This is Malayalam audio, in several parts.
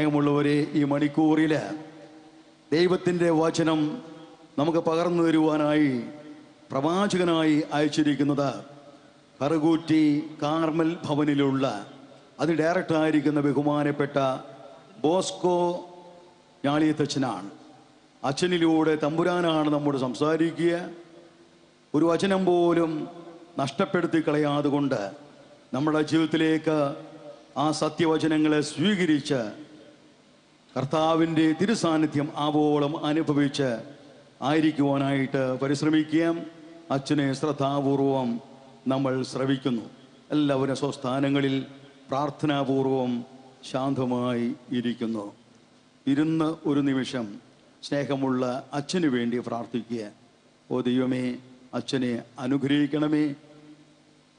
സ്നേഹമുള്ളവരെ ഈ മണിക്കൂറിൽ ദൈവത്തിന്റെ വചനം നമുക്ക് പകർന്നു തരുവാനായി പ്രവാചകനായി അയച്ചിരിക്കുന്നത് കറുകൂറ്റി കാർമൽ ഭവനിലുള്ള അത് ഡയറക്ടറായിരിക്കുന്ന ബഹുമാനപ്പെട്ട ബോസ്കോ ഞാളിയത്തച്ഛനാണ്. അച്ഛനിലൂടെ തമ്പുരാനാണ് നമ്മോട് സംസാരിക്കുക. ഒരു വചനം പോലും നഷ്ടപ്പെടുത്തി കളയാതുകൊണ്ട് നമ്മുടെ ജീവിതത്തിലേക്ക് ആ സത്യവചനങ്ങളെ സ്വീകരിച്ച് കർത്താവിന്റെ തിരുസാന്നിധ്യം ആവോളം അനുഭവിച്ച് ആയിരിക്കുവാനായിട്ട് പരിശ്രമിക്കുകയും അച്ഛനെ ശ്രദ്ധാപൂർവം നമ്മൾ ശ്രവിക്കുന്നു. എല്ലാവരും സ്വസ്ഥാനങ്ങളിൽ പ്രാർത്ഥനാപൂർവം ശാന്തമായി ഇരിക്കുന്നു. ഇരുന്ന് ഒരു നിമിഷം സ്നേഹമുള്ള അച്ഛന് വേണ്ടി പ്രാർത്ഥിക്കുക. ഓ ദൈവമേ അച്ഛനെ അനുഗ്രഹിക്കണമേ.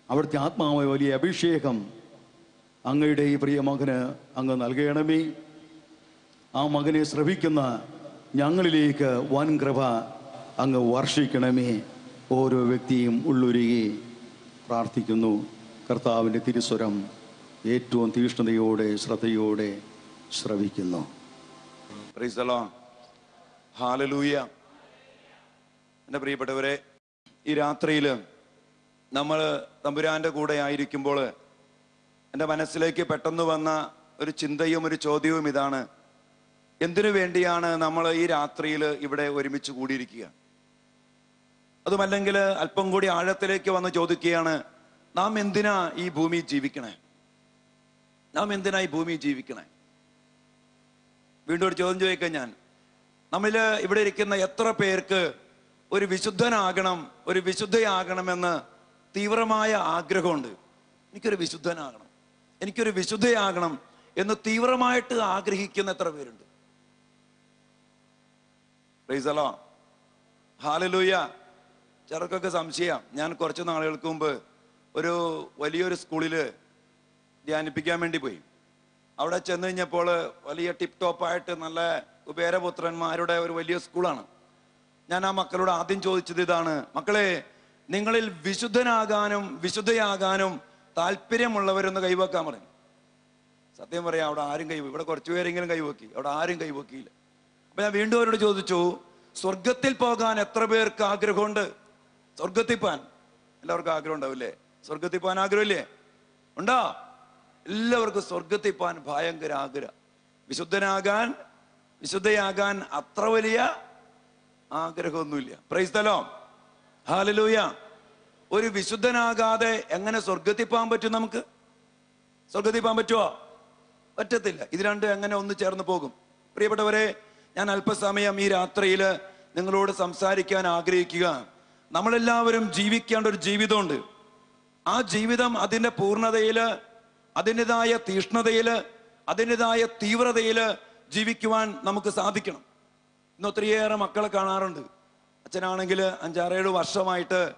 അവിടുത്തെ ആത്മാവ് വലിയ അഭിഷേകം അങ്ങയുടെ ഈ പ്രിയ മകന് അങ്ങ് നൽകണമേ. ആ മകനെ ശ്രവിക്കുന്ന ഞങ്ങളിലേക്ക് വൻ കൃപ അങ്ങ് വർഷിക്കണമേ. ഓരോ വ്യക്തിയും ഉള്ളുരുകി പ്രാർത്ഥിക്കുന്നു. കർത്താവിന്റെ തിരുസ്വരം ഏറ്റവും തീഷ്ണതയോടെ ശ്രദ്ധയോടെ ശ്രവിക്കുന്നു ഹാലലൂയ എന്റെ പ്രിയപ്പെട്ടവരെ ഈ രാത്രിയിൽ നമ്മൾ തമ്പുരാന്റെ കൂടെ ആയിരിക്കുമ്പോൾ എന്റെ മനസ്സിലേക്ക് പെട്ടെന്ന് വന്ന ഒരു ചിന്തയും ഒരു ചോദ്യവും ഇതാണ്. എന്തിനു വേണ്ടിയാണ് നമ്മൾ ഈ രാത്രിയിൽ ഇവിടെ ഒരുമിച്ച് കൂടിയിരിക്കുക? അതുമല്ലെങ്കിൽ അല്പം കൂടി ആഴത്തിലേക്ക് വന്ന് ചോദിക്കുകയാണ് നാം എന്തിനാ ഈ ഭൂമി ജീവിക്കണേ? നാം എന്തിനാ ഈ ഭൂമി ജീവിക്കണേ? വീണ്ടും ഒരു ചോദ്യം ചോദിക്കാം ഞാൻ. നമ്മൾ ഇവിടെ ഇരിക്കുന്ന എത്ര പേർക്ക് ഒരു വിശുദ്ധനാകണം ഒരു വിശുദ്ധയാകണമെന്ന് തീവ്രമായ ആഗ്രഹമുണ്ട്? എനിക്കൊരു വിശുദ്ധനാകണം. എനിക്കൊരു വിശുദ്ധയാകണം എന്ന് തീവ്രമായിട്ട് ആഗ്രഹിക്കുന്ന എത്ര പേരുണ്ട്? പ്രൈസലോ ഹാലലൂയ ചിലർക്കൊക്കെ സംശയം. ഞാൻ കുറച്ച് നാളുകൾക്ക് മുമ്പ് ഒരു വലിയൊരു സ്കൂളിൽ ധ്യാനിപ്പിക്കാൻ വേണ്ടി പോയി. അവിടെ ചെന്ന് കഴിഞ്ഞപ്പോൾ വലിയ ടിപ് ടോപ്പായിട്ട് നല്ല കുബേരപുത്രന്മാരുടെ ഒരു വലിയ സ്കൂളാണ്. ഞാൻ ആ മക്കളോട് ആദ്യം ചോദിച്ചത് ഇതാണ്. മക്കളെ നിങ്ങളിൽ വിശുദ്ധനാകാനും വിശുദ്ധയാകാനും താല്പര്യമുള്ളവരൊന്ന് കൈവെക്കാൻ പറഞ്ഞു സത്യം പറയാം അവിടെ ആരും കൈ ഇവിടെ കുറച്ചു പേരെങ്കിലും കൈവക്കി. അവിടെ ആരും കൈവക്കിയില്ല. അപ്പൊ ഞാൻ വീണ്ടും അവരോട് ചോദിച്ചു സ്വർഗത്തിൽ പോകാൻ എത്ര പേർക്ക് ആഗ്രഹമുണ്ട്? സ്വർഗത്തിൽ പോകാൻ. എല്ലാവർക്കും ആഗ്രഹം ഉണ്ടാവില്ലേ? സ്വർഗത്തിൽ പോകാൻ ആഗ്രഹമില്ലേ? ഉണ്ടോ? എല്ലാവർക്കും സ്വർഗത്തിൽ പോകാൻ ഭയങ്കര ആഗ്രഹം. വിശുദ്ധനാകാൻ വിശുദ്ധയാകാൻ അത്ര വലിയ ആഗ്രഹമൊന്നുമില്ല. പ്രൈസ്തലോ ഹാലലൂയ ഒരു വിശുദ്ധനാകാതെ എങ്ങനെ സ്വർഗത്തിൽ പോകാൻ പറ്റും നമുക്ക്? സ്വർഗത്തിൽ പോകാൻ പറ്റുമോ? പറ്റത്തില്ല. ഇത് രണ്ടും എങ്ങനെ ഒന്ന് ചേർന്ന് പോകും? പ്രിയപ്പെട്ടവരെ ഞാൻ അല്പസമയം ഈ രാത്രിയിൽ നിങ്ങളോട് സംസാരിക്കാൻ ആഗ്രഹിക്കുക. നമ്മളെല്ലാവരും ജീവിക്കേണ്ട ഒരു ജീവിതമുണ്ട്. ആ ജീവിതം അതിന്റെ പൂർണതയിൽ അതിന്റെതായ തീഷ്ണതയിൽ അതിന്റെതായ തീവ്രതയിൽ ജീവിക്കുവാൻ നമുക്ക് സാധിക്കണം. ഇന്ന് ഒത്തിരിയേറെ മക്കളെ കാണാറുണ്ട്. അച്ഛനാണെങ്കിൽ അഞ്ചാറേഴ് വർഷമായിട്ട്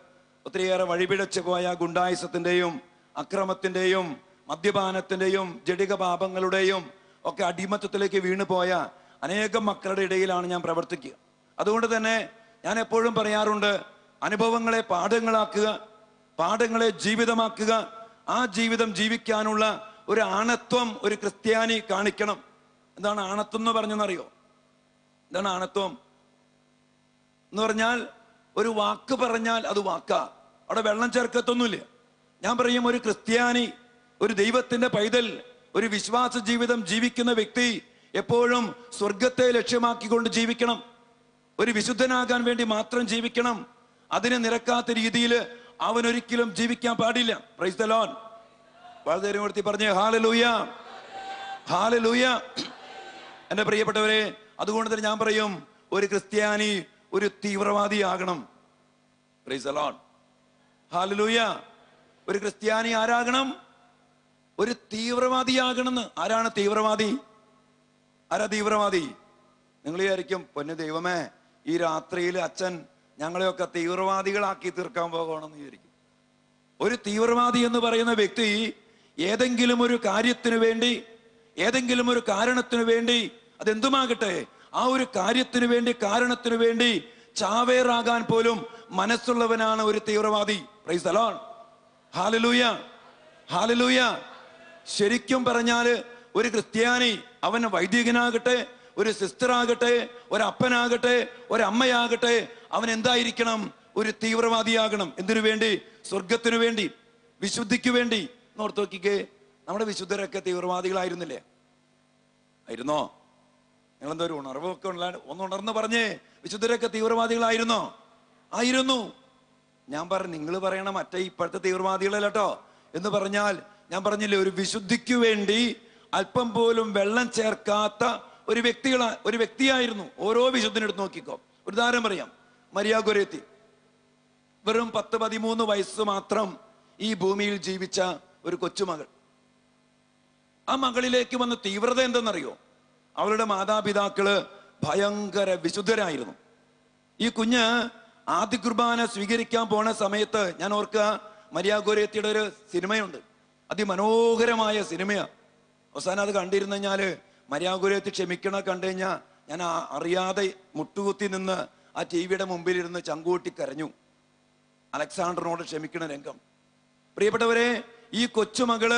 ഒത്തിരിയേറെ വഴിപിഴച്ചു പോയ ഗുണ്ടായുസത്തിന്റെയും അക്രമത്തിന്റെയും മദ്യപാനത്തിന്റെയും ജടിക പാപങ്ങളുടെയും ഒക്കെ അടിമത്തത്തിലേക്ക് വീണു പോയ അനേകം മക്കളുടെ ഇടയിലാണ് ഞാൻ പ്രവർത്തിക്കുക. അതുകൊണ്ട് തന്നെ ഞാൻ എപ്പോഴും പറയാറുണ്ട് അനുഭവങ്ങളെ പാഠങ്ങളാക്കുക പാഠങ്ങളെ ജീവിതമാക്കുക. ആ ജീവിതം ജീവിക്കാനുള്ള ഒരു ആണത്വം ഒരു ക്രിസ്ത്യാനി കാണിക്കണം. എന്താണ് ആണത്വം എന്ന് പറഞ്ഞെന്നറിയോ? എന്താണ് ആണത്വം? എന്ന് പറഞ്ഞാൽ ഒരു വാക്ക് പറഞ്ഞാൽ അത് വാക്കാ. അവിടെ വെള്ളം ചേർക്കത്തൊന്നുമില്ല. ഞാൻ പറയും ഒരു ക്രിസ്ത്യാനി ഒരു ദൈവത്തിന്റെ പൈതൽ ഒരു വിശ്വാസ ജീവിതം ജീവിക്കുന്ന വ്യക്തി എപ്പോഴും സ്വർഗത്തെ ലക്ഷ്യമാക്കിക്കൊണ്ട് ജീവിക്കണം. ഒരു വിശുദ്ധനാകാൻ വേണ്ടി മാത്രം ജീവിക്കണം. അതിനെ നിരക്കാത്ത രീതിയിൽ അവൻ ഒരിക്കലും ജീവിക്കാൻ പാടില്ല. പ്രൈസ് ദ ലോൺ വളരെ ഹാല പറഞ്ഞേ ഹാലലൂയ ഹാലലൂയ എന്റെ പ്രിയപ്പെട്ടവരെ അതുകൊണ്ട് തന്നെ ഞാൻ പറയും ഒരു ക്രിസ്ത്യാനി ഒരു തീവ്രവാദി ആകണം പ്രൈസ് ദ ലോൺ ഹാലലൂയ ഒരു ക്രിസ്ത്യാനി ആരാകണം? ഒരു തീവ്രവാദിയാകണമെന്ന്. ആരാണ് തീവ്രവാദി? ആരാ തീവ്രവാദി നിങ്ങൾ വിചാരിക്കും പൊന്നു ദൈവമേ ഈ രാത്രിയിൽ അച്ഛൻ ഞങ്ങളെയൊക്കെ തീവ്രവാദികളാക്കി തീർക്കാൻ പോകണമെന്ന് വിചാരിക്കും. ഒരു തീവ്രവാദി എന്ന് പറയുന്ന വ്യക്തി ഏതെങ്കിലും ഒരു കാര്യത്തിനു വേണ്ടി ഏതെങ്കിലും ഒരു കാരണത്തിനു വേണ്ടി അതെന്തുമാകട്ടെ ആ ഒരു കാര്യത്തിനു വേണ്ടി കാരണത്തിനു വേണ്ടി ചാവേറാകാൻ പോലും മനസ്സുള്ളവനാണ് ഒരു തീവ്രവാദി. പ്രൈസ് അലോൺ ഹാലലൂയ ഹാലലൂയ ശരിക്കും പറഞ്ഞാൽ ഒരു ക്രിസ്ത്യാനി അവൻ വൈദികനാകട്ടെ ഒരു സിസ്റ്റർ ആകട്ടെ ഒരു അപ്പനാകട്ടെ ഒരു അമ്മയാകട്ടെ അവൻ എന്തായിരിക്കണം? ഒരു തീവ്രവാദിയാകണം. എന്തിനു വേണ്ടി? സ്വർഗത്തിനു വേണ്ടി വിശുദ്ധിക്ക് വേണ്ടി. നോർത്ത് നോക്കിക്കേ നമ്മുടെ വിശുദ്ധരൊക്കെ തീവ്രവാദികളായിരുന്നില്ലേ? ആയിരുന്നോ? നിങ്ങളെന്തോ ഒരു ഉണർവൊക്കെ ഉള്ള ഒന്ന് ഉണർന്ന് പറഞ്ഞേ വിശുദ്ധരൊക്കെ തീവ്രവാദികളായിരുന്നോ? ആയിരുന്നു. ഞാൻ പറഞ്ഞു നിങ്ങൾ പറയണ മറ്റേ ഇപ്പോഴത്തെ തീവ്രവാദികളല്ലോ എന്ന് പറഞ്ഞാൽ ഞാൻ പറഞ്ഞില്ലേ ഒരു വിശുദ്ധിക്ക് വേണ്ടി അല്പം പോലും വെള്ളം ചേർക്കാത്ത ഒരു വ്യക്തികള ഒരു വ്യക്തിയായിരുന്നു. ഓരോ വിശുദ്ധനെടുത്ത് നോക്കിക്കോ. ഒരു ഉദാഹരണം പറയാം. മരിയാഗുരത്തി വെറും പത്ത് പതിമൂന്ന് വയസ്സ് മാത്രം ഈ ഭൂമിയിൽ ജീവിച്ച ഒരു കൊച്ചുമകൾ ആ മകളിലേക്ക് വന്ന തീവ്രത എന്തെന്നറിയോ? അവളുടെ മാതാപിതാക്കൾ ഭയങ്കര വിശുദ്ധരായിരുന്നു. ഈ കുഞ്ഞ് ആദ്യ കുർബാന സ്വീകരിക്കാൻ പോണ സമയത്ത് ഞാൻ ഓർക്കുക മരിയാഗോരേത്തിയുടെ ഒരു സിനിമയുണ്ട്. അതിമനോഹരമായ സിനിമയാ. അവസാനം അത് കണ്ടിരുന്നു കഴിഞ്ഞാൽ മരിയാഗുരേത്തി ക്ഷമിക്കണ കണ്ടു കഴിഞ്ഞാൽ ഞാൻ അറിയാതെ മുട്ടുകുത്തി നിന്ന് ആ ടി വിയുടെ മുമ്പിൽ ഇരുന്ന് ചങ്കൂട്ടി കരഞ്ഞു. അലക്സാണ്ടറിനോട് ക്ഷമിക്കണ രംഗം. പ്രിയപ്പെട്ടവരെ ഈ കൊച്ചുമകൾ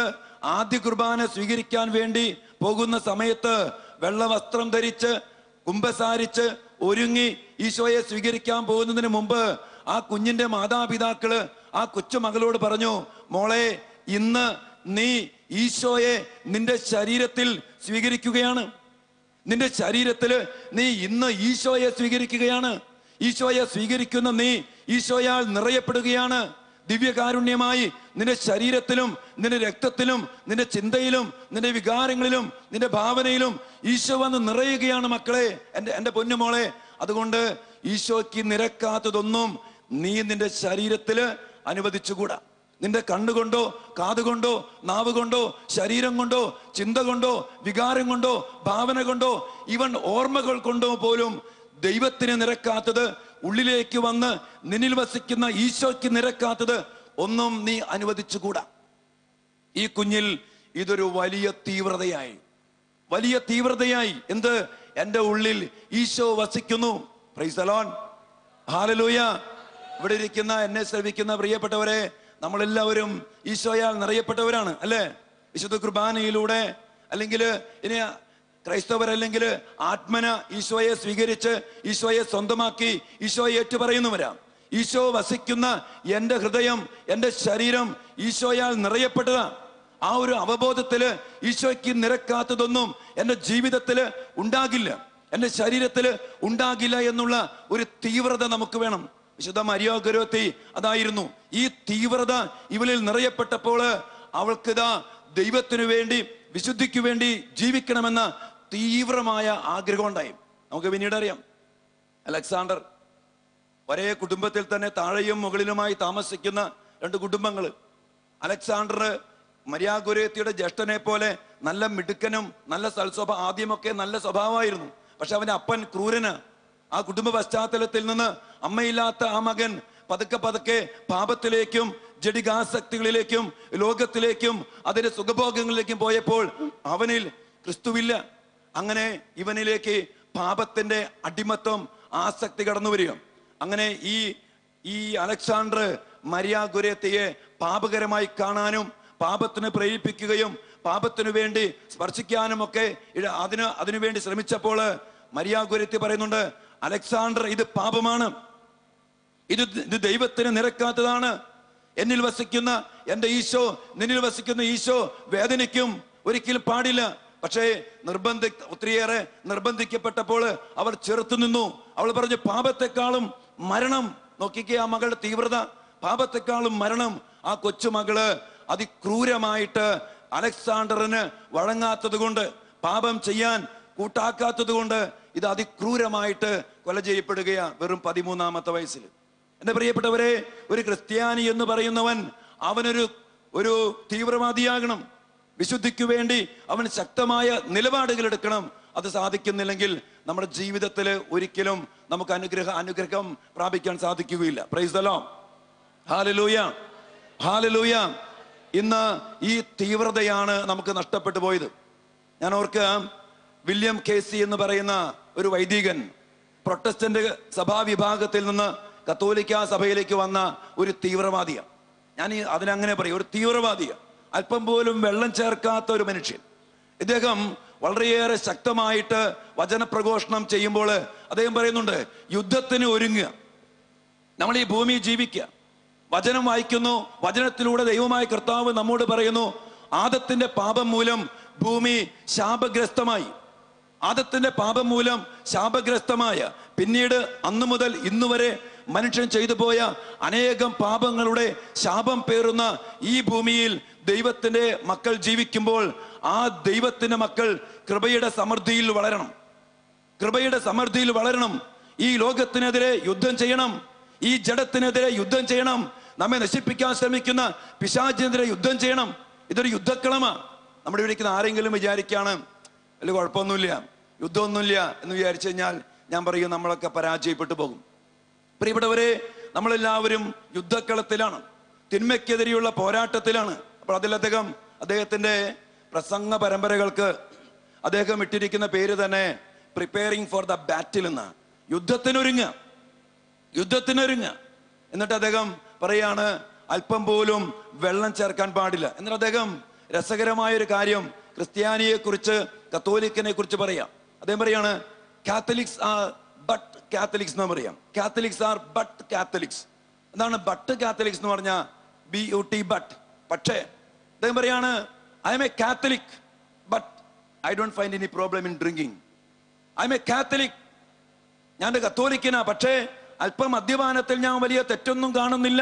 ആദ്യ കുർബാന സ്വീകരിക്കാൻ വേണ്ടി പോകുന്ന സമയത്ത് വെള്ളവസ്ത്രം ധരിച്ച് കുംഭസാരിച്ച് ഒരുങ്ങി ഈശോയെ സ്വീകരിക്കാൻ പോകുന്നതിന് മുമ്പ് ആ കുഞ്ഞിന്റെ മാതാപിതാക്കൾ ആ കൊച്ചുമകളോട് പറഞ്ഞു മോളെ ഇന്ന് നീ ഈശോയെ നിന്റെ ശരീരത്തിൽ സ്വീകരിക്കുകയാണ്. നിന്റെ ശരീരത്തിൽ നീ ഇന്ന് ഈശോയെ സ്വീകരിക്കുകയാണ്. ഈശോയെ സ്വീകരിക്കുന്ന നീ ഈശോയാൽ നിറയപ്പെടുകയാണ്. ദിവ്യകാരുണ്യമായി നിന്റെ ശരീരത്തിലും നിന്റെ രക്തത്തിലും നിന്റെ ചിന്തയിലും നിന്റെ വികാരങ്ങളിലും നിന്റെ ഭാവനയിലും ഈശോ വന്ന് നിറയുകയാണ് മക്കളെ എന്റെ എന്റെ പൊന്നുമോളെ. അതുകൊണ്ട് ഈശോയ്ക്ക് നിരക്കാത്തതൊന്നും നീ നിന്റെ ശരീരത്തിൽ അനുവദിച്ചുകൂടാ. നിന്റെ കണ്ണുകൊണ്ടോ കാതുകൊണ്ടോ നാവ് കൊണ്ടോ ശരീരം കൊണ്ടോ ചിന്ത കൊണ്ടോ വികാരം കൊണ്ടോ ഭാവന കൊണ്ടോ ഇവൻ ഓർമ്മകൾ കൊണ്ടോ പോലും ദൈവത്തിന് നിരക്കാത്തത് ഉള്ളിലേക്ക് വന്ന് നിന്നിൽ വസിക്കുന്ന ഈശോയ്ക്ക് നിരക്കാത്തത് ഒന്നും നീ അനുവദിച്ചുകൂടാ. ഈ കുഞ്ഞിൽ ഇതൊരു വലിയ തീവ്രതയായി. വലിയ തീവ്രതയായി. എന്ത്? എന്റെ ഉള്ളിൽ ഈശോ വസിക്കുന്നു. ഹാലലൂയ ഇവിടെ ഇരിക്കുന്ന എന്നെ ശ്രമിക്കുന്ന പ്രിയപ്പെട്ടവരെ നമ്മളെല്ലാവരും ഈശോയാൽ നിറയപ്പെട്ടവരാണ് അല്ലേ? വിശുദ്ധ കുർബാനയിലൂടെ അല്ലെങ്കിൽ ഇനി ക്രൈസ്തവർ അല്ലെങ്കിൽ ആത്മന ഈശോയെ സ്വീകരിച്ച് ഈശോയെ സ്വന്തമാക്കി ഈശോയെ ഏറ്റുപറയുന്നവരാ ഈശോ വസിക്കുന്ന എന്റെ ഹൃദയം എന്റെ ശരീരം ഈശോയാൽ നിറയപ്പെട്ടതാ ആ ഒരു അവബോധത്തിൽ ഈശോയ്ക്ക് നിരക്കാത്തതൊന്നും എന്റെ ജീവിതത്തിൽ ഉണ്ടാകില്ല. എന്റെ ശരീരത്തിൽ ഉണ്ടാകില്ല എന്നുള്ള ഒരു തീവ്രത നമുക്ക് വേണം. വിശുദ്ധ മരിയോ ഗുരുവത്തി അതായിരുന്നു ഈ തീവ്രത ഇവളിൽ നിറയപ്പെട്ടപ്പോൾ അവൾക്ക് ഇതാ ദൈവത്തിനു വേണ്ടി വിശുദ്ധിക്കു വേണ്ടി ജീവിക്കണമെന്ന തീവ്രമായ ആഗ്രഹം ഉണ്ടായി. നമുക്ക് പിന്നീട് അറിയാം. അലക്സാണ്ടർ ഒരേ കുടുംബത്തിൽ തന്നെ താഴെയും മുകളിലുമായി താമസിക്കുന്ന രണ്ട് കുടുംബങ്ങൾ. അലക്സാണ്ടർ മര്യാഗുരേത്തിയുടെ ജ്യേഷ്ഠനെ പോലെ നല്ല മിടുക്കനും നല്ല സൽസ്വഭ ആദ്യമൊക്കെ നല്ല സ്വഭാവമായിരുന്നു. പക്ഷെ അവന്റെ അപ്പൻ ക്രൂരന് ആ കുടുംബ പശ്ചാത്തലത്തിൽ നിന്ന് അമ്മയില്ലാത്ത ആ മകൻ പതുക്കെ പതുക്കെ പാപത്തിലേക്കും ജഡികാസക്തികളിലേക്കും ലോകത്തിലേക്കും അതിന്റെ സുഖഭോഗങ്ങളിലേക്കും പോയപ്പോൾ അവനിൽ ക്രിസ്തുവില്ല. അങ്ങനെ ഇവനിലേക്ക് പാപത്തിന്റെ അടിമത്വം ആസക്തി കടന്നു വരിക അങ്ങനെ ഈ ഈ അലക്സാണ്ടർ മരിയ ഗുരേത്തയെ പാപകരമായി കാണാനും പാപത്തിന് പ്രേരിപ്പിക്കുകയും പാപത്തിനു വേണ്ടി സ്പർശിക്കാനും ഒക്കെ അതിന് അതിനുവേണ്ടി ശ്രമിച്ചപ്പോൾ മരിയ ഗുരേത്തി പറയുന്നുണ്ട് അലക്സാണ്ടർ ഇത് പാപമാണ്. ഇത് ദൈവത്തിന് നിരക്കാത്തതാണ്. എന്നിൽ വസിക്കുന്ന എന്റെ ഈശോ നിന്നിൽ വസിക്കുന്ന ഈശോ വേദനിക്കും. ഒരിക്കലും പാടില്ല. പക്ഷേ നിർബന്ധി ഒത്തിരിയേറെ നിർബന്ധിക്കപ്പെട്ടപ്പോൾ അവർ ചെറുത്തു നിന്നു. അവൾ പറഞ്ഞു പാപത്തെക്കാളും മരണം. നോക്കിക്കേ ആ മകളുടെ തീവ്രത. പാപത്തെക്കാളും മരണം. ആ കൊച്ചുമകൾ അതിക്രൂരമായിട്ട് അലക്സാണ്ടറിന് വഴങ്ങാത്തത് കൊണ്ട് പാപം ചെയ്യാൻ കൂട്ടാക്കാത്തത് കൊണ്ട് ഇത് അതിക്രൂരമായിട്ട് കൊല ചെയ്യപ്പെടുകയാണ് വെറും പതിമൂന്നാമത്തെ വയസ്സിൽ. എന്റെ പ്രിയപ്പെട്ടവരെ ഒരു ക്രിസ്ത്യാനി എന്ന് പറയുന്നവൻ അവനൊരു ഒരു തീവ്രവാദിയാകണം. വിശുദ്ധിക്ക് വേണ്ടി അവൻ ശക്തമായ നിലപാടുകൾ എടുക്കണം. അത് സാധിക്കുന്നില്ലെങ്കിൽ നമ്മുടെ ജീവിതത്തിൽ ഒരിക്കലും നമുക്ക് അനുഗ്രഹ അനുഗ്രഹം പ്രാപിക്കാൻ സാധിക്കുകയില്ല. പ്രൈസ് ദലോ ഹാലലൂയ ഹാലലൂയ ഇന്ന് ഈ തീവ്രതയാണ് നമുക്ക് നഷ്ടപ്പെട്ടു പോയത്. ഞാൻ ഓർക്ക് വില്യം കേസി എന്ന് പറയുന്ന ഒരു വൈദികൻ പ്രൊട്ടസ്റ്റന്റ് സഭാ വിഭാഗത്തിൽ നിന്ന് കത്തോലിക്ക സഭയിലേക്ക് വന്ന ഒരു തീവ്രവാദിയാണ് ഞാൻ അതിനങ്ങനെ പറയും ഒരു തീവ്രവാദിയാണ് അല്പം പോലും വെള്ളം ചേർക്കാത്ത ഒരു മനുഷ്യൻ. ഇദ്ദേഹം വളരെയേറെ ശക്തമായിട്ട് വചനപ്രഘോഷണം ചെയ്യുമ്പോൾ അദ്ദേഹം പറയുന്നുണ്ട് യുദ്ധത്തിന് ഒരുങ്ങുക. നമ്മൾ ഈ ഭൂമി ജീവിക്കുക. വചനം വായിക്കുന്നു വചനത്തിലൂടെ ദൈവമായ കർത്താവ് നമ്മോട് പറയുന്നു ആദത്തിന്റെ പാപം മൂലം ഭൂമി ശാപഗ്രസ്തമായി. ആദത്തിന്റെ പാപം മൂലം ശാപഗ്രസ്തമായ പിന്നീട് അന്നു മുതൽ ഇന്നുവരെ മനുഷ്യൻ ചെയ്തു പോയ അനേകം പാപങ്ങളുടെ ശാപം പേറുന്ന ഈ ഭൂമിയിൽ ദൈവത്തിന്റെ മക്കൾ ജീവിക്കുമ്പോൾ ആ ദൈവത്തിന്റെ മക്കൾ കൃപയുടെ സമൃദ്ധിയിൽ വളരണം. കൃപയുടെ സമൃദ്ധിയിൽ വളരണം. ഈ ലോകത്തിനെതിരെ യുദ്ധം ചെയ്യണം. ഈ ജഡത്തിനെതിരെ യുദ്ധം ചെയ്യണം. നമ്മെ നശിപ്പിക്കാൻ ശ്രമിക്കുന്ന പിശാചിനെതിരെ യുദ്ധം ചെയ്യണം. ഇതൊരു യുദ്ധക്കളമാണ് നമ്മുടെ വിളിക്കുന്ന ആരെങ്കിലും വിചാരിക്കുകയാണ് വലിയ കുഴപ്പമൊന്നുമില്ല. യുദ്ധമൊന്നുമില്ല എന്ന് വിചാരിച്ചു കഴിഞ്ഞാൽ ഞാൻ പറയും നമ്മളൊക്കെ പരാജയപ്പെട്ടു പോകും. പ്രിയപ്പെട്ടവരെ നമ്മളെല്ലാവരും യുദ്ധക്കളത്തിലാണ്. തിന്മയ്ക്കെതിരെയുള്ള പോരാട്ടത്തിലാണ്. അപ്പോൾ അതിൽ അദ്ദേഹം അദ്ദേഹത്തിന്റെ പ്രസംഗ പരമ്പരകൾക്ക് അദ്ദേഹം ഇട്ടിരിക്കുന്ന പേര് തന്നെ പ്രിപ്പയറിംഗ് ഫോർ ദ ബാറ്റിൽ എന്ന യുദ്ധത്തിനൊരുങ്ങ യുദ്ധത്തിനൊരുങ്ങ എന്നിട്ട് അദ്ദേഹം പറയാണ് അല്പം പോലും വെള്ളം ചേർക്കാൻ പാടില്ല. എന്നിട്ട് അദ്ദേഹം രസകരമായ ഒരു കാര്യം ക്രിസ്ത്യാനിയെ കുറിച്ച് കത്തോലിക്കനെ കുറിച്ച് പറയാം. അദ്ദേഹം പറയാണ് കാത്തലിക്സ് ആർ ബട്ട് കാത്തലിക്സ് എന്ന് പറയാം. കാത്തലിക്സ് ആർ ബട്ട് കാത്തലിക്സ് എന്താണ് ബട്ട് കാത്തലിക്സ് എന്ന് പറഞ്ഞാൽ ബി യു ടി ബട്ട് പക്ഷേ അദ്ദേഹം പറയാണ് I'm a Catholic but I don't find any problem in drinking I'm a Catholic ഞാൻ കത്തോലിക്കനാ പക്ഷേ അല്പം മദ്യപാനത്തിൽ ഞാൻ വലിയ തെറ്റൊന്നും കാണുന്നില്ല.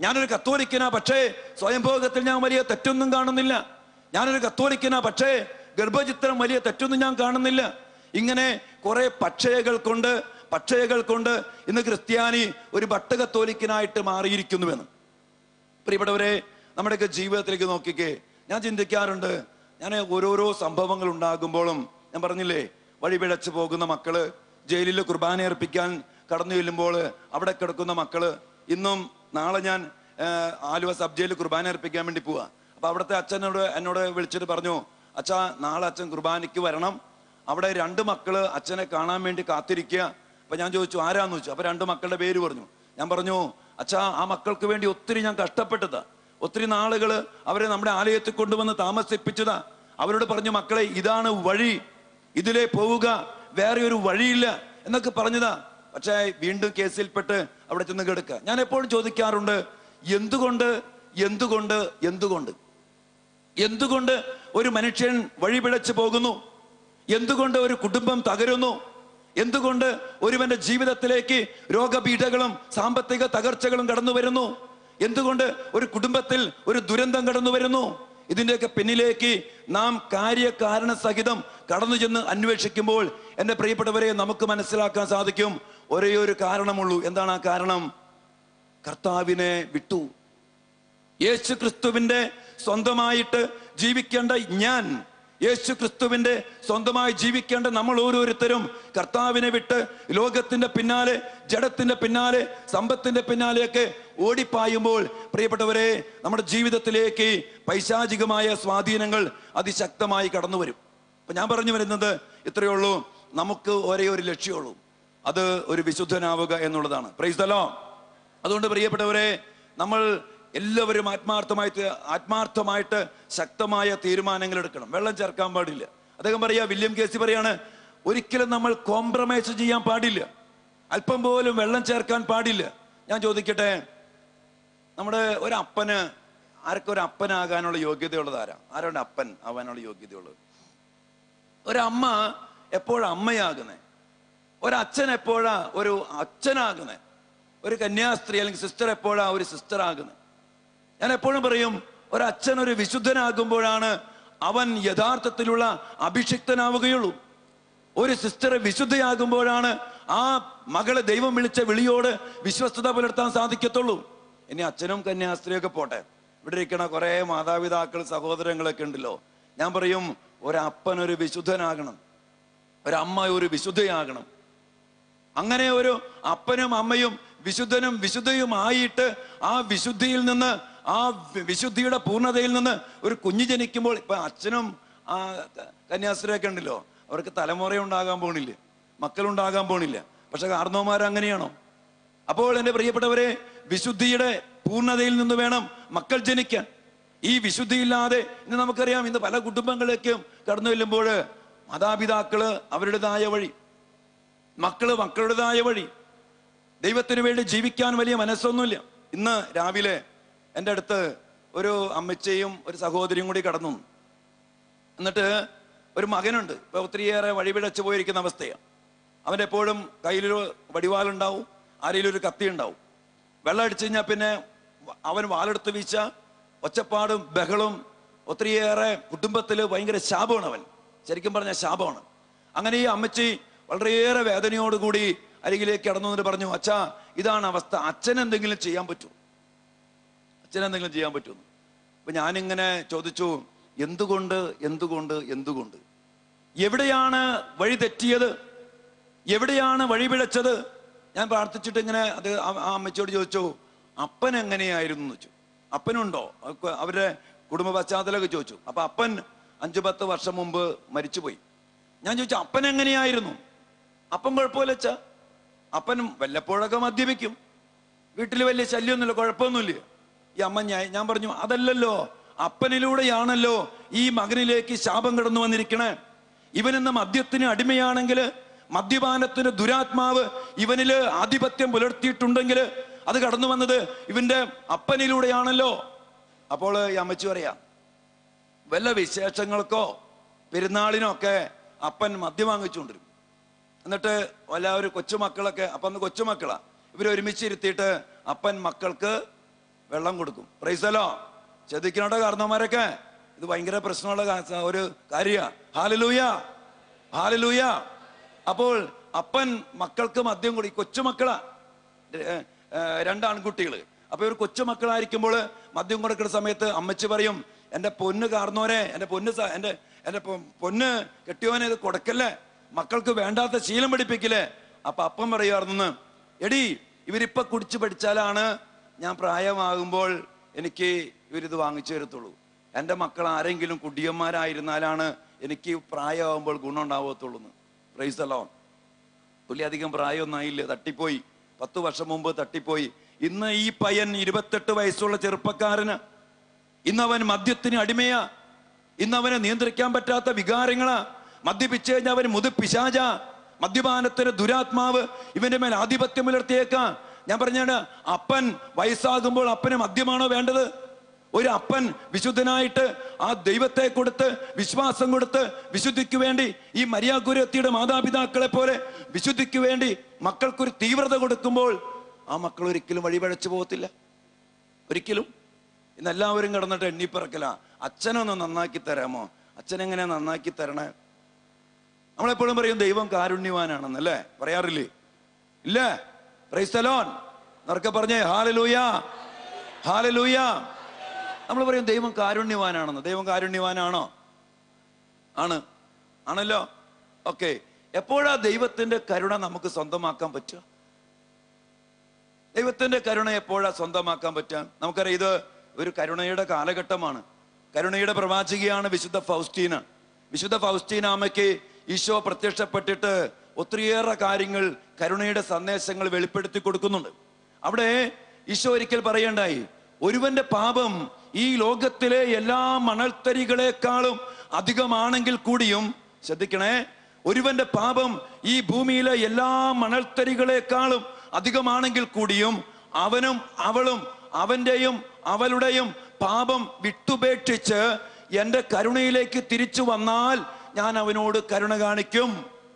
ഞാനൊരു കത്തോലിക്കനാ പക്ഷേ സ്വയംഭോഗത്തിൽ ഞാൻ വലിയ തെറ്റൊന്നും കാണുന്നില്ല. ഞാനൊരു കത്തോലിക്കനാ പക്ഷേ ഗർഭചിത്രം വലിയ തെറ്റൊന്നും ഞാൻ കാണുന്നില്ല. ഇങ്ങനെ കുറെ പക്ഷയകൾ കൊണ്ട് പക്ഷയകൾ കൊണ്ട് ഇന്ന് ക്രിസ്ത്യാനി ഒരു ഭട്ടകത്തോലിക്കനായിട്ട് മാറിയിരിക്കുന്നുവെന്ന്. പ്രിയപ്പെട്ടവരെ നമ്മുടെയൊക്കെ ജീവിതത്തിലേക്ക് നോക്കിക്കേ. ഞാൻ ചിന്തിക്കാറുണ്ട് ഞാൻ ഓരോരോ സംഭവങ്ങൾ ഉണ്ടാകുമ്പോഴും ഞാൻ പറഞ്ഞില്ലേ വഴി പിഴച്ചു പോകുന്ന മക്കൾ ജയിലിൽ കുർബാന അർപ്പിക്കാൻ കടന്നു ചെല്ലുമ്പോൾ അവിടെ കിടക്കുന്ന മക്കൾ ഇന്നും നാളെ ഞാൻ ആലുവ സബ് ജയിലിൽ കുർബാന അർപ്പിക്കാൻ വേണ്ടി പോവാ. അപ്പൊ അവിടുത്തെ അച്ഛനോട് എന്നോട് വിളിച്ചിട്ട് പറഞ്ഞു അച്ഛാ നാളെ അച്ഛൻ കുർബാനയ്ക്ക് വരണം. അവിടെ രണ്ട് മക്കൾ അച്ഛനെ കാണാൻ വേണ്ടി കാത്തിരിക്കുക. അപ്പൊ ഞാൻ ചോദിച്ചു ആരാന്ന് ചോദിച്ചു? അപ്പൊ രണ്ട് മക്കളുടെ പേര് പറഞ്ഞു. ഞാൻ പറഞ്ഞു അച്ഛാ ആ മക്കൾക്ക് വേണ്ടി ഒത്തിരി ഞാൻ കഷ്ടപ്പെട്ടതാ. ഒത്തിരി നാളുകൾ അവരെ നമ്മുടെ ആലയത്തിൽ കൊണ്ടുവന്ന് താമസിപ്പിച്ചതാ. അവരോട് പറഞ്ഞു മക്കളെ ഇതാണ് വഴി. ഇതിലേ പോവുക. വേറെ ഒരു വഴിയില്ല. എന്നൊക്കെ പറഞ്ഞതാ. പക്ഷേ വീണ്ടും കേസിൽപ്പെട്ട് അവിടെ ചെന്ന് കിടക്കുക. ഞാൻ എപ്പോഴും ചോദിക്കാറുണ്ട് എന്തുകൊണ്ട്? എന്തുകൊണ്ട്? എന്തുകൊണ്ട്? എന്തുകൊണ്ട്? ഒരു മനുഷ്യൻ വഴിപിഴച്ചു പോകുന്നു. എന്തുകൊണ്ട് ഒരു കുടുംബം തകരുന്നു? എന്തുകൊണ്ട് ഒരുവന്റെ ജീവിതത്തിലേക്ക് രോഗപീഠകളും സാമ്പത്തിക തകർച്ചകളും കടന്നു വരുന്നു? എന്തുകൊണ്ട് ഒരു കുടുംബത്തിൽ ഒരു ദുരന്തം കടന്നു വരുന്നു? ഇതിന്റെയൊക്കെ പിന്നിലേക്ക് നാം കാര്യകാരണ സഹിതം കടന്നു ചെന്ന് അന്വേഷിക്കുമ്പോൾ എന്റെ പ്രിയപ്പെട്ടവരെ നമുക്ക് മനസ്സിലാക്കാൻ സാധിക്കും ഒരേ ഒരു കാരണമുള്ളൂ. എന്താണ് ആ കാരണം? കർത്താവിനെ വിട്ടു. യേശു ക്രിസ്തുവിന്റെ സ്വന്തമായിട്ട് ജീവിക്കേണ്ട ഞാൻ യേശു ക്രിസ്തുവിന്റെ സ്വന്തമായി ജീവിക്കേണ്ട നമ്മൾ ഓരോരുത്തരും കർത്താവിനെ വിട്ട് ലോകത്തിന്റെ പിന്നാലെ ജഡത്തിന്റെ പിന്നാലെ സമ്പത്തിന്റെ പിന്നാലെയൊക്കെ ഓടിപ്പായുമ്പോൾ പ്രിയപ്പെട്ടവരെ നമ്മുടെ ജീവിതത്തിലേക്ക് പൈശാചികമായ സ്വാധീനങ്ങൾ അതിശക്തമായി കടന്നു വരും അപ്പൊ ഞാൻ പറഞ്ഞു വരുന്നത് ഇത്രയേ ഉള്ളൂ. നമുക്ക് ഒരേ ഒരു ലക്ഷ്യമുള്ളൂ. അത് ഒരു വിശുദ്ധനാവുക എന്നുള്ളതാണ്. പ്രൈസ് പ്രൈസ്തലോ അതുകൊണ്ട് പ്രിയപ്പെട്ടവരെ നമ്മൾ എല്ലാവരും ആത്മാർത്ഥമായിട്ട് ആത്മാർത്ഥമായിട്ട് ശക്തമായ തീരുമാനങ്ങൾ എടുക്കണം. വെള്ളം ചേർക്കാൻ പാടില്ല. അദ്ദേഹം പറയാ വില്യം കേസി പറയാണ് ഒരിക്കലും നമ്മൾ കോംപ്രമൈസ് ചെയ്യാൻ പാടില്ല. അല്പം പോലും വെള്ളം ചേർക്കാൻ പാടില്ല. ഞാൻ ചോദിക്കട്ടെ നമ്മുടെ ഒരു അപ്പന് ആർക്കൊരു അപ്പനാകാനുള്ള യോഗ്യതയുള്ളത് ആരാ? ആരാണ് അപ്പൻ ആവാനുള്ള യോഗ്യതയുള്ളത്? ഒരമ്മ എപ്പോഴാ അമ്മയാകുന്നത് ഒരച്ഛൻ എപ്പോഴാ ഒരു അച്ഛനാകുന്നത് ഒരു കന്യാസ്ത്രീ അല്ലെങ്കിൽ സിസ്റ്റർ എപ്പോഴാ ഒരു സിസ്റ്റർ ആകുന്നത് ഞാൻ എപ്പോഴും പറയും ഒരച്ഛൻ ഒരു വിശുദ്ധനാകുമ്പോഴാണ് അവൻ യഥാർത്ഥത്തിലുള്ള അഭിഷിക്തനാവുകയുള്ളൂ. ഒരു സിസ്റ്റർ വിശുദ്ധയാകുമ്പോഴാണ് ആ മകളെ ദൈവം വിളിച്ച വിളിയോട് വിശ്വസ്തത പുലർത്താൻ സാധിക്കത്തുള്ളൂ. ഇനി അച്ഛനും കന്യാസ്ത്രീയൊക്കെ പോട്ടെ. ഇവിടെ ഇരിക്കണ കുറെ മാതാപിതാക്കൾ സഹോദരങ്ങളൊക്കെ ഉണ്ടല്ലോ. ഞാൻ പറയും ഒരപ്പൻ ഒരു വിശുദ്ധനാകണം. ഒരമ്മ ഒരു വിശുദ്ധയാകണം. അങ്ങനെ ഒരു അപ്പനും അമ്മയും വിശുദ്ധനും വിശുദ്ധയുമായിട്ട് ആ വിശുദ്ധിയിൽ നിന്ന് ആ വിശുദ്ധിയുടെ പൂർണതയിൽ നിന്ന് ഒരു കുഞ്ഞു ജനിക്കുമ്പോൾ ഇപ്പൊ അച്ഛനും ആ കന്യാസ്ത്രീയൊക്കെ ഉണ്ടല്ലോ അവർക്ക് തലമുറ ഉണ്ടാകാൻ പോണില്ല മക്കളുണ്ടാകാൻ പോണില്ല. പക്ഷെ കാർന്നോമാർ അങ്ങനെയാണോ അപ്പോൾ എന്റെ പ്രിയപ്പെട്ടവരെ വിശുദ്ധിയുടെ പൂർണതയിൽ നിന്ന് വേണം മക്കൾ ജനിക്കാൻ. ഈ വിശുദ്ധിയില്ലാതെ ഇന്ന് നമുക്കറിയാം ഇന്ന് പല കുടുംബങ്ങളിലേക്കും കടന്നു ചെല്ലുമ്പോൾ മാതാപിതാക്കൾ അവരുടേതായ വഴി മക്കൾ മക്കളുടേതായ വഴി. ദൈവത്തിന് വേണ്ടി ജീവിക്കാൻ വലിയ മനസ്സൊന്നുമില്ല. ഇന്ന് രാവിലെ എന്റെ അടുത്ത് ഒരു അമ്മച്ചയും ഒരു സഹോദരിയും കൂടി കടന്നു. എന്നിട്ട് ഒരു മകനുണ്ട്. ഇപ്പൊ ഒത്തിരിയേറെ വഴിപിഴച്ചു പോയിരിക്കുന്ന അവസ്ഥയാണ് അവന്റെ എപ്പോഴും കയ്യിലൊരു വടിവാലുണ്ടാവും ആരെങ്കിലും ഒരു കത്തി ഉണ്ടാവും വെള്ളം അടിച്ചു കഴിഞ്ഞാൽ പിന്നെ അവൻ വാലെടുത്ത് വീച്ച ഒച്ചപ്പാടും ബഹളും ഒത്തിരിയേറെ കുടുംബത്തിൽ ഭയങ്കര ശാപമാണ് അവൻ. ശരിക്കും പറഞ്ഞാൽ ശാപമാണ്. അങ്ങനെ ഈ അമ്മച്ചി വളരെയേറെ വേദനയോടുകൂടി അരികിലേക്ക് കടന്നു എന്നിട്ട് പറഞ്ഞു അച്ഛാ ഇതാണ് അവസ്ഥ. അച്ഛൻ എന്തെങ്കിലും ചെയ്യാൻ പറ്റുമോ അച്ഛൻ എന്തെങ്കിലും ചെയ്യാൻ പറ്റുമോ? അപ്പൊ ഞാനിങ്ങനെ ചോദിച്ചു എന്തുകൊണ്ട് എന്തുകൊണ്ട് എന്തുകൊണ്ട്? എവിടെയാണ് വഴി തെറ്റിയത്? എവിടെയാണ് വഴി പിഴച്ചത്? ഞാൻ പ്രാർത്ഥിച്ചിട്ട് ഇങ്ങനെ അത് ആ- അമ്മച്ചോട് ചോദിച്ചു അപ്പൻ എങ്ങനെയായിരുന്നു? ചോദിച്ചു. അപ്പനുണ്ടോ? അവരുടെ കുടുംബ പശ്ചാത്തലമൊക്കെ ചോദിച്ചു. അപ്പൊ അപ്പൻ അഞ്ചു പത്ത് വർഷം മുമ്പ് മരിച്ചുപോയി. ഞാൻ ചോദിച്ചു അപ്പൻ എങ്ങനെയായിരുന്നു? അപ്പൻ കുഴപ്പമില്ല അപ്പൻ വല്ലപ്പോഴൊക്കെ മദ്യപിക്കും. വീട്ടിൽ വലിയ ശല്യമൊന്നുമില്ല കുഴപ്പമൊന്നുമില്ല. ഈ അമ്മ ഞാൻ പറഞ്ഞു അതല്ലല്ലോ അപ്പനിലൂടെയാണല്ലോ ഈ മകനിലേക്ക് ശാപം കടന്നു വന്നിരിക്കണേ. ഇവനെന്ന മദ്യത്തിന് അടിമയാണെങ്കിൽ മദ്യപാനത്തിന് ദുരാത്മാവ് ഇവനിൽ ആധിപത്യം പുലർത്തിയിട്ടുണ്ടെങ്കിൽ അത് കടന്നു വന്നത് ഇവന്റെ അപ്പനിലൂടെയാണല്ലോ. അപ്പോൾ ഈ അമ്മച്ചു പറയാം വല്ല വിശേഷങ്ങൾക്കോ പെരുന്നാളിനോ ഒക്കെ അപ്പൻ മദ്യം വാങ്ങിച്ചുകൊണ്ടിരും. എന്നിട്ട് വല്ല ഒരു കൊച്ചുമക്കളൊക്കെ അപ്പം കൊച്ചുമക്കളാ ഇവരൊരുമിച്ചിരുത്തിയിട്ട് അപ്പൻ മക്കൾക്ക് വെള്ളം കൊടുക്കും. പ്രൈസലോ? ചതിക്കണോ കാരണവന്മാരൊക്കെ? ഇത് ഭയങ്കര പ്രശ്നമുള്ള ഒരു കാര്യ. ഹാലലൂയ. ഹാലലൂയ. അപ്പോൾ അപ്പൻ മക്കൾക്ക് മദ്യം കൂടി കൊച്ചുമക്കളാ രണ്ടാൺകുട്ടികൾ അപ്പൊ ഇവർ കൊച്ചുമക്കളായിരിക്കുമ്പോൾ മദ്യം കൊടുക്കുന്ന സമയത്ത് അമ്മച്ചി പറയും എന്റെ പൊന്ന് കാർന്നോരെ എന്റെ പൊന്ന് എന്റെ പൊ- പൊന്ന് കെട്ടിയോനെ ഇത് കൊടുക്കല്ലേ? മക്കൾക്ക് വേണ്ടാത്ത ശീലം പഠിപ്പിക്കില്ലേ? അപ്പൊ അപ്പം പറയുമായിരുന്നു എടി ഇവരിപ്പൊ കുടിച്ചു പഠിച്ചാലാണ് ഞാൻ പ്രായമാകുമ്പോൾ എനിക്ക് ഇവരിത് വാങ്ങിച്ചു തരത്തുള്ളൂ. എന്റെ മക്കൾ ആരെങ്കിലും കുടിയന്മാരായിരുന്നാലാണ് എനിക്ക് പ്രായമാകുമ്പോൾ ഗുണം ഉണ്ടാവത്തുള്ളൂ പ്രൈസ് അല്ലോ പുലിയധികം പ്രായമൊന്നും ആയില്ല തട്ടിപ്പോയി. പത്ത് വർഷം മുമ്പ് തട്ടിപ്പോയി. ഇന്ന് ഈ പയ്യൻ ഇരുപത്തെട്ട് വയസ്സുള്ള ചെറുപ്പക്കാരന് ഇന്ന് അവൻ മദ്യത്തിന് അടിമയാ. ഇന്ന് അവനെ നിയന്ത്രിക്കാൻ പറ്റാത്ത വികാരങ്ങളാ. മദ്യപിച്ചു കഴിഞ്ഞാൽ അവൻ മുതിപ്പിശാജ മദ്യപാനത്തിന് ദുരാത്മാവ്. ഇവന്റെ മേൽ ആധിപത്യം പുലർത്തിയേക്കാം ഞാൻ പറഞ്ഞാണ് അപ്പൻ വയസ്സാകുമ്പോൾ അപ്പന് മദ്യമാണോ വേണ്ടത്? ഒരു അപ്പൻ വിശുദ്ധനായിട്ട് ആ ദൈവത്തെ കൊടുത്ത് വിശ്വാസം കൊടുത്ത് വിശുദ്ധിക്ക് വേണ്ടി ഈ മര്യാകുരത്തിയുടെ മാതാപിതാക്കളെ പോലെ വിശുദ്ധിക്ക് വേണ്ടി മക്കൾക്കൊരു തീവ്രത കൊടുക്കുമ്പോൾ ആ മക്കൾ ഒരിക്കലും വഴിപഴച്ചു പോകത്തില്ല. ഒരിക്കലും. ഇന്ന് എല്ലാവരും കിടന്നിട്ട് എണ്ണിപ്പിറക്കല. അച്ഛനൊന്ന് നന്നാക്കി തരാമോ? അച്ഛനെങ്ങനെ നന്നാക്കി തരണേ? നമ്മളെപ്പോഴും പറയും ദൈവം കാരുണ്യവാനാണെന്നല്ലേ? പറയാറില്ലേ? ഇല്ല? പ്രൈസ്തലോൻ നറുക്കെ പറഞ്ഞേ ഹാലലൂയ ഹാലലൂയ നമ്മൾ പറയും ദൈവം കാരുണ്യവാനാണെന്ന്. ദൈവം കാരുണ്യവാനാണോ? ആണ്. ആണല്ലോ? ഓക്കെ എപ്പോഴാ ദൈവത്തിന്റെ കരുണ നമുക്ക് സ്വന്തമാക്കാൻ പറ്റുക? ദൈവത്തിന്റെ കരുണ എപ്പോഴാ സ്വന്തമാക്കാൻ പറ്റുക? നമുക്കറിയാം ഇത് ഒരു കരുണയുടെ കാലഘട്ടമാണ്. കരുണയുടെ പ്രവാചികയാണ് വിശുദ്ധ ഫൗസ്റ്റീന. വിശുദ്ധ ഫൗസ്റ്റീന അമ്മയ്ക്ക് ഈശോ പ്രത്യക്ഷപ്പെട്ടിട്ട് ഒത്തിരിയേറെ കാര്യങ്ങൾ കരുണയുടെ സന്ദേശങ്ങൾ വെളിപ്പെടുത്തി കൊടുക്കുന്നുണ്ട്. അവിടെ ഈശോ ഒരിക്കൽ പറയണ്ടായി ഒരുവന്റെ പാപം ഈ ലോകത്തിലെ എല്ലാ മണൽത്തരികളെക്കാളും അധികമാണെങ്കിൽ കൂടിയും ശ്രദ്ധിക്കണേ ഒരുവന്റെ പാപം ഈ ഭൂമിയിലെ എല്ലാ മണൽത്തരികളെക്കാളും അധികമാണെങ്കിൽ കൂടിയും അവനും അവളും അവന്റെയും അവളുടെയും പാപം വിട്ടുപേക്ഷിച്ച് എന്റെ കരുണയിലേക്ക് തിരിച്ചു വന്നാൽ ഞാൻ അവനോട് കരുണ കാണിക്കും.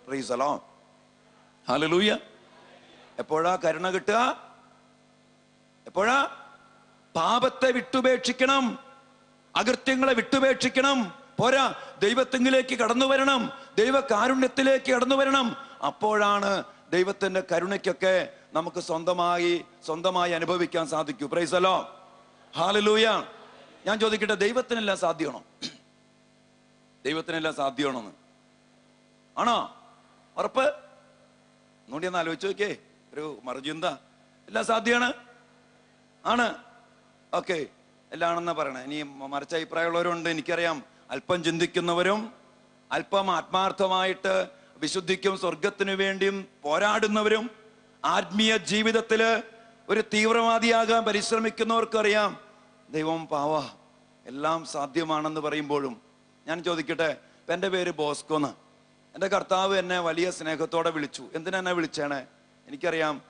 പ്രീസലോ ഹല്ലേലൂയ എപ്പോഴാ കരുണ കിട്ടുക? എപ്പോഴാ? പാപത്തെ വിട്ടുപേക്ഷിക്കണം. അകൃത്യങ്ങളെ വിട്ടുപേക്ഷിക്കണം. പോരാ ദൈവത്തിങ്കിലേക്ക് കടന്നു വരണം. ദൈവ കാരുണ്യത്തിലേക്ക് കടന്നു വരണം. അപ്പോഴാണ് ദൈവത്തിന്റെ കരുണയ്ക്കൊക്കെ നമുക്ക് സ്വന്തമായി സ്വന്തമായി അനുഭവിക്കാൻ സാധിക്കൂ. പ്രൈസലോ ഹാലലൂയ ഞാൻ ചോദിക്കട്ടെ ദൈവത്തിനെല്ലാം സാധ്യമാണോ? ദൈവത്തിനെല്ലാം സാധ്യമാണോന്ന്? ആണോ? ഉറപ്പ്? ഒന്നുകൂടി ഒന്ന് ആലോചിച്ച് നോക്കിയേ. ഒരു മറുചിന്ത. എല്ലാം സാധ്യമാണ് ആണ്. ഓക്കെ. എല്ലാണെന്നാ പറയണേ. ഇനി മറിച്ച അഭിപ്രായമുള്ളവരുണ്ട് എനിക്കറിയാം. അല്പം ചിന്തിക്കുന്നവരും അല്പം ആത്മാർത്ഥമായിട്ട് വിശുദ്ധിക്കും സ്വർഗത്തിനു വേണ്ടിയും പോരാടുന്നവരും ആത്മീയ ജീവിതത്തിൽ ഒരു തീവ്രവാദിയാകാൻ പരിശ്രമിക്കുന്നവർക്കറിയാം. ദൈവം പാവ. എല്ലാം സാധ്യമാണെന്ന് പറയുമ്പോഴും. ഞാൻ ചോദിക്കട്ടെ എന്റെ പേര് ബോസ്കോന്ന്. എന്റെ കർത്താവ് എന്നെ വലിയ സ്നേഹത്തോടെ വിളിച്ചു. എന്തിനാ എന്നെ വിളിച്ചേണേ എനിക്കറിയാം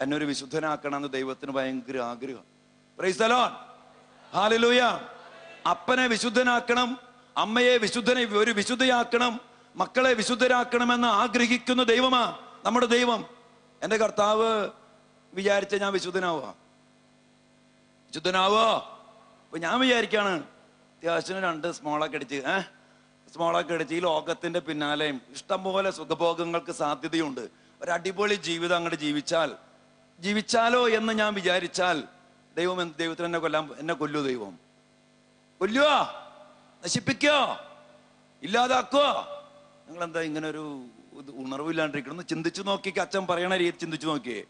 എന്നെ ഒരു വിശുദ്ധനാക്കണമെന്ന് ദൈവത്തിന് ഭയങ്കര ആഗ്രഹം. ഹാലലൂയ അപ്പനെ വിശുദ്ധനാക്കണം അമ്മയെ വിശുദ്ധനെ ഒരു വിശുദ്ധയാക്കണം മക്കളെ വിശുദ്ധരാക്കണമെന്ന് ആഗ്രഹിക്കുന്ന ദൈവമാ നമ്മുടെ ദൈവം. എന്റെ കർത്താവ് വിചാരിച്ച ഞാൻ വിശുദ്ധനാവോ വിശുദ്ധനാവോ അപ്പൊ ഞാൻ വിചാരിക്കാണ് അത്യാവശ്യം രണ്ട് സ്മോളൊക്കെ അടിച്ച് ഏഹ് സ്മോളൊക്കെ അടിച്ച് ഈ ലോകത്തിന്റെ പിന്നാലെയും ഇഷ്ടംപോലെ സുഖഭോഗങ്ങൾക്ക് സാധ്യതയുണ്ട്. ഒരു അടിപൊളി ജീവിതം അങ്ങോട്ട് ജീവിച്ചാൽ ജീവിച്ചാലോ എന്ന് ഞാൻ വിചാരിച്ചാൽ ദൈവം എന്ത് ദൈവത്തിന് എന്നെ കൊല്ലാൻ എന്നെ കൊല്ലു ദൈവം? കൊല്ലുവോ. നശിപ്പിക്കോ. ഇല്ലാതാക്കോ. നിങ്ങൾ എന്താ ഇങ്ങനെ ഒരു ഉണർവില്ലാണ്ടിരിക്കണം ചിന്തിച്ചു നോക്കിക്ക് അച്ഛൻ പറയണ രീതി ചിന്തിച്ചു നോക്കിയേ.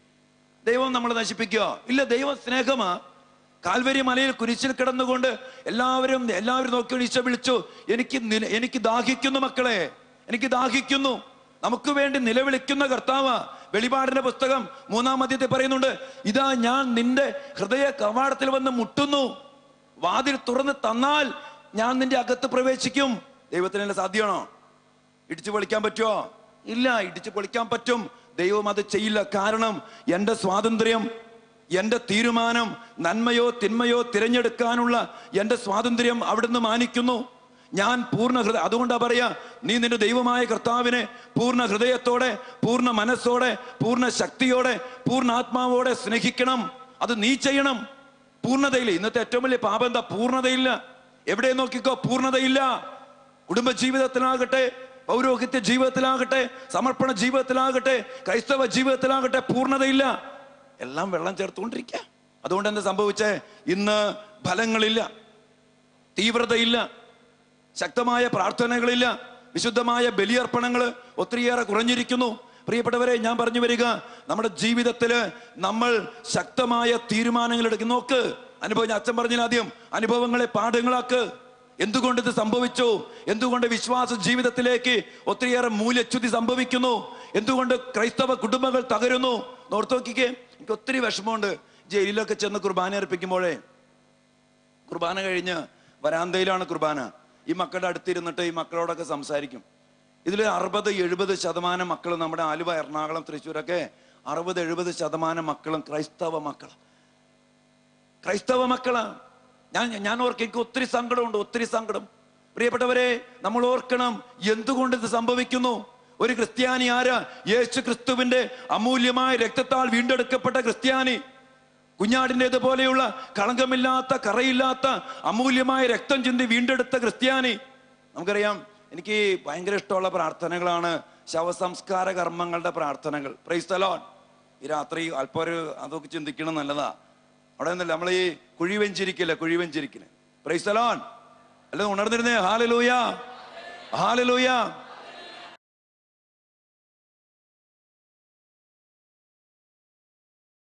ദൈവം നമ്മളെ നശിപ്പിക്കോ? ഇല്ല ദൈവം സ്നേഹമാ കാൽവരി മലയിൽ കുരിശിൽ കിടന്നുകൊണ്ട് എല്ലാവരും എല്ലാവരും നോക്കി ഈശോ വിളിച്ചു എനിക്ക് എനിക്ക് ദാഹിക്കുന്നു മക്കളെ എനിക്ക് ദാഹിക്കുന്നു. നമുക്ക് വേണ്ടി നിലവിളിക്കുന്ന കർത്താവ്. വെളിപാടിന്റെ പുസ്തകം മൂന്നാം അധ്യയത്തിൽ പറയുന്നുണ്ട് ഇതാ ഞാൻ നിന്റെ ഹൃദയ കവാടത്തിൽ വന്ന് മുട്ടുന്നു. വാതിൽ തുറന്ന് തന്നാൽ ഞാൻ നിന്റെ അകത്ത് പ്രവേശിക്കും. ദൈവത്തിന് സാധ്യമാണോ? ഇടിച്ചു പൊളിക്കാൻ പറ്റുമോ ഇല്ല ഇടിച്ചു പൊളിക്കാൻ പറ്റും. ദൈവം അത് ചെയ്യില്ല. കാരണം എന്റെ സ്വാതന്ത്ര്യം എന്റെ തീരുമാനം നന്മയോ തിന്മയോ തിരഞ്ഞെടുക്കാനുള്ള എന്റെ സ്വാതന്ത്ര്യം അവിടുന്ന് മാനിക്കുന്നു. ഞാൻ പൂർണ ഹൃദയ അതുകൊണ്ടാ പറയാ നീ നിന്റെ ദൈവമായ കർത്താവിനെ പൂർണ ഹൃദയത്തോടെ പൂർണ മനസ്സോടെ പൂർണ ശക്തിയോടെ പൂർണ ആത്മാവോടെ സ്നേഹിക്കണം. അത് നീ ചെയ്യണം. പൂർണതയില്ല. ഇന്നത്തെ ഏറ്റവും വലിയ പാപം എന്താ? പൂർണതയില്ല. എവിടെ നോക്കിക്കോ പൂർണതയില്ല. കുടുംബ ജീവിതത്തിലാകട്ടെ പൗരോഹിത്യ ജീവിതത്തിലാകട്ടെ സമർപ്പണ ജീവിതത്തിലാകട്ടെ ക്രൈസ്തവ ജീവിതത്തിലാകട്ടെ പൂർണതയില്ല. എല്ലാം വെള്ളം ചേർത്തുകൊണ്ടിരിക്കുക അതുകൊണ്ട് എന്താ സംഭവിച്ചേ? ഇന്ന് ഫലങ്ങളില്ല തീവ്രതയില്ല ശക്തമായ പ്രാർത്ഥനകളില്ല വിശുദ്ധമായ ബലിയർപ്പണങ്ങൾ ഒത്തിരിയേറെ കുറഞ്ഞിരിക്കുന്നു. പ്രിയപ്പെട്ടവരെ ഞാൻ പറഞ്ഞു വരിക നമ്മുടെ ജീവിതത്തിൽ നമ്മൾ ശക്തമായ തീരുമാനങ്ങൾ എടുക്കും നോക്ക് അനുഭവം ഞാൻ അച്ഛൻ പറഞ്ഞില്ല ആദ്യം അനുഭവങ്ങളെ പാഠങ്ങളാക്ക്. എന്തുകൊണ്ട് ഇത് സംഭവിച്ചു? എന്തുകൊണ്ട് വിശ്വാസ ജീവിതത്തിലേക്ക് ഒത്തിരിയേറെ മൂല്യച്യുതി സംഭവിക്കുന്നു? എന്തുകൊണ്ട് ക്രൈസ്തവ കുടുംബങ്ങൾ തകരുന്നു? ഓർത്ത് നോക്കിക്കേ. എനിക്ക് ഒത്തിരി വിഷമമുണ്ട് ജയിലിലൊക്കെ ചെന്ന് കുർബാന അർപ്പിക്കുമ്പോഴേ. കുർബാന കഴിഞ്ഞ് വരാന്തയിലാണ് കുർബാന. ഈ മക്കളുടെ അടുത്തിരുന്നിട്ട് ഈ മക്കളോടൊക്കെ സംസാരിക്കും. ഇതിൽ അറുപത് എഴുപത് ശതമാനം മക്കൾ നമ്മുടെ ആലുവ എറണാകുളം തൃശ്ശൂരൊക്കെ അറുപത് എഴുപത് ശതമാനം മക്കളും ക്രൈസ്തവ മക്കൾ ക്രൈസ്തവ മക്കളാണ് ഞാൻ ഞാൻ ഓർക്കും എനിക്ക് ഒത്തിരി സങ്കടമുണ്ട് ഒത്തിരി സങ്കടം. പ്രിയപ്പെട്ടവരെ നമ്മൾ ഓർക്കണം എന്തുകൊണ്ട് ഇത് സംഭവിക്കുന്നു? ഒരു ക്രിസ്ത്യാനി ആരാ? യേശു ക്രിസ്തുവിന്റെ അമൂല്യമായ രക്തത്താൽ വീണ്ടെടുക്കപ്പെട്ട ക്രിസ്ത്യാനി. കുഞ്ഞാടിന്റെത് ഇതുപോലെയുള്ള കളങ്കമില്ലാത്ത കറയില്ലാത്ത അമൂല്യമായ രക്തം ചിന്തി വീണ്ടെടുത്ത ക്രിസ്ത്യാനി. നമുക്കറിയാം എനിക്ക് ഭയങ്കര ഇഷ്ടമുള്ള പ്രാർത്ഥനകളാണ് ശവസംസ്കാര കർമ്മങ്ങളുടെ പ്രാർത്ഥനകൾ. പ്രൈസ്തലോൺ ഈ രാത്രി അല്പം ഒരു അതൊക്കെ ചിന്തിക്കണം നല്ലതാ. അവിടെ നിന്നല്ല നമ്മൾ ഈ കുഴി വെഞ്ചിരിക്കില്ല കുഴി വെഞ്ചിരിക്കില്ല പ്രൈസ്തലോൺ അല്ല ഉണർന്നിരുന്നേ ഹാലലൂയ ഹാലലൂയ